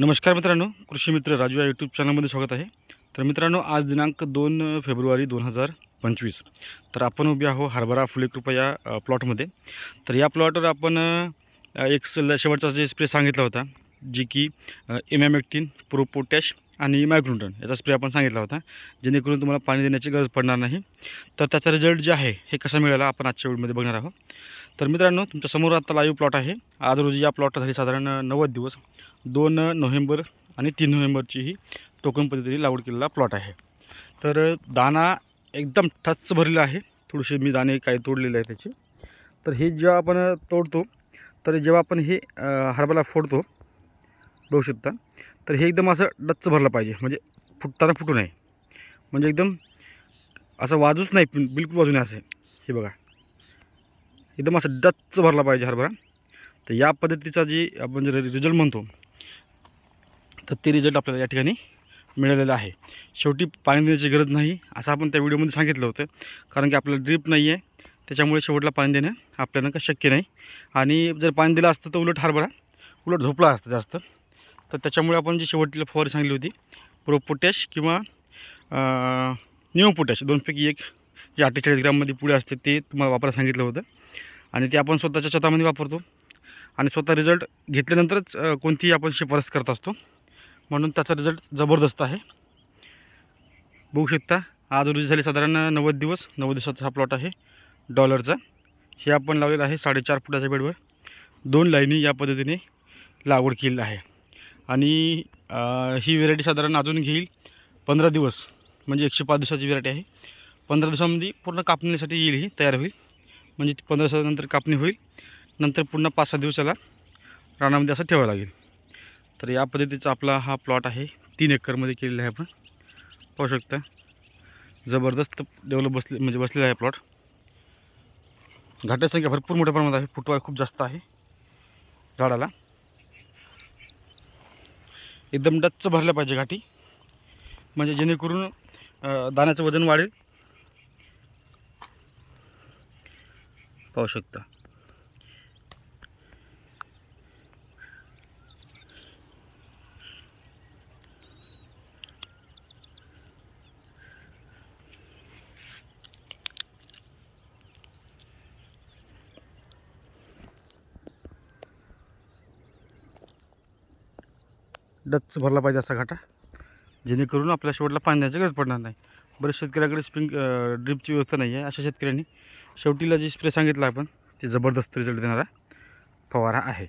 नमस्कार मित्रांनो कृषी मित्र राजू या यूट्यूब चॅनलमध्ये स्वागत आहे. तर मित्रांनो आज दिनांक दोन फेब्रुवारी दोन हजार पंचवीस. तर आपण उभे आहो हरभरा फुलेकृपा या प्लॉटमध्ये तर या प्लॉटवर आपण एक शेवटचा जे स्प्रे सांगितला होता जी की एम एम प्रो पोटॅश आणि मायक्रोन्टन याचा स्प्रे आपण सांगितला होता. जेणेकरून तुम्हाला पाणी देण्याची गरज पडणार नाही. तर त्याचा रिझल्ट जे आहे हे कसा मिळाला आपण आजच्या व्हिडिओमध्ये बघणार आहोत. तर मित्रांनो तुमच्यासमोर आता लाईव्ह प्लॉट आहे. आज रोजी या प्लॉट झाली साधारण नव्वद दिवस. दोन नोव्हेंबर आणि तीन नोव्हेंबरची ही टोकन पद्धतीने लागवड केलेला प्लॉट आहे. तर दाना एकदम ठच्च भरलेला आहे. थोडेसे मी दाणे काही तोडलेले आहे त्याचे. तर हे जेव्हा आपण तोडतो तर जेव्हा आपण हे अ, हरभरा फोडतो बघू शकता तर हे एकदम असं डच्च भरलं पाहिजे. म्हणजे फुटताना फुटू नये. म्हणजे एकदम असं वाजूच नाही बिलकुल वाजू नये असे. हे बघा. एकदम असं डच्च भरला पाहिजे हरभरा. तर या पद्धतीचा जी आपण जे रिझल्ट म्हणतो तर ते रिझल्ट आपल्याला या ठिकाणी मिळालेलं आहे. शेवटी पाणी देण्याची गरज नाही असं आपण त्या व्हिडिओमध्ये सांगितलं होतं. कारण की आपल्याला ड्रीप नाही आहे त्याच्यामुळे शेवटला पाणी देणं आपल्याला का शक्य नाही. आणि जर पाणी दिलं असतं तर उलट हरभरा उलट झोपला असतं जास्त. तर त्याच्यामुळे आपण जी शेवटला फवारी सांगली होती प्रो पोटॅश किंवा न्यू पोटॅश दोनपैकी एक जे अठ्ठेचाळीस ग्राममध्ये पुढे असते ते तुम्हाला वापरायला सांगितलं होतं. आणि ते आपण स्वतःच्या छतामध्ये वापरतो. आणि स्वतः रिझल्ट घेतल्यानंतरच कोणतीही आपण शिफारस करत असतो. म्हणून त्याचा रिझल्ट जबरदस्त आहे. बघू शकता आज रोजी झाली साधारण नव्वद दिवस नव्वद दिवसाचा हा प्लॉट आहे डॉलरचा हे आपण लावलेलं आहे साडेचार फुटाच्या बेडवर. दोन लाईनी या पद्धतीने लागवड केलेली आहे. आणि ही व्हेरायटी साधारण अजून घेईल पंधरा दिवस. म्हणजे एकशे पाच दिवसाची व्हेरायटी आहे. पंधरा दिवसामध्ये पूर्ण कापणीसाठी येईल ही तयार होईल. म्हणजे ती पंधरा दिवसानंतर कापणी होईल. नंतर पुन्हा पाच सहा दिवसाला रानामध्ये असं ठेवावं लागेल. तर या पद्धतीचा आपला हा प्लॉट आहे. तीन एकरमध्ये केलेला आहे आपण. पाहू शकता. जबरदस्त डेव्हलप बसले म्हणजे बसलेला आहे प्लॉट घाटाची संख्या भरपूर मोठ्या प्रमाणात आहे. फुटवा खूप जास्त आहे. झाडाला. एकदम डच्च भरल्या पाहिजे घाटी म्हणजे जेणेकरून दाण्याचं वजन वाढेल. पाहू शकता. डच भरला पाहिजे असा घाटा जेणेकरून आपल्या शेवटला पाणी द्यायची गरज पडणार नाही. बरेच शेतकऱ्याकडे स्प्रिंग ड्रिपची व्यवस्था नाही आहे. अशा शेतकऱ्यांनी शेवटीला जे स्प्रे सांगितला आपण ते जबरदस्त रिझल्ट देणारा फवारा आहे.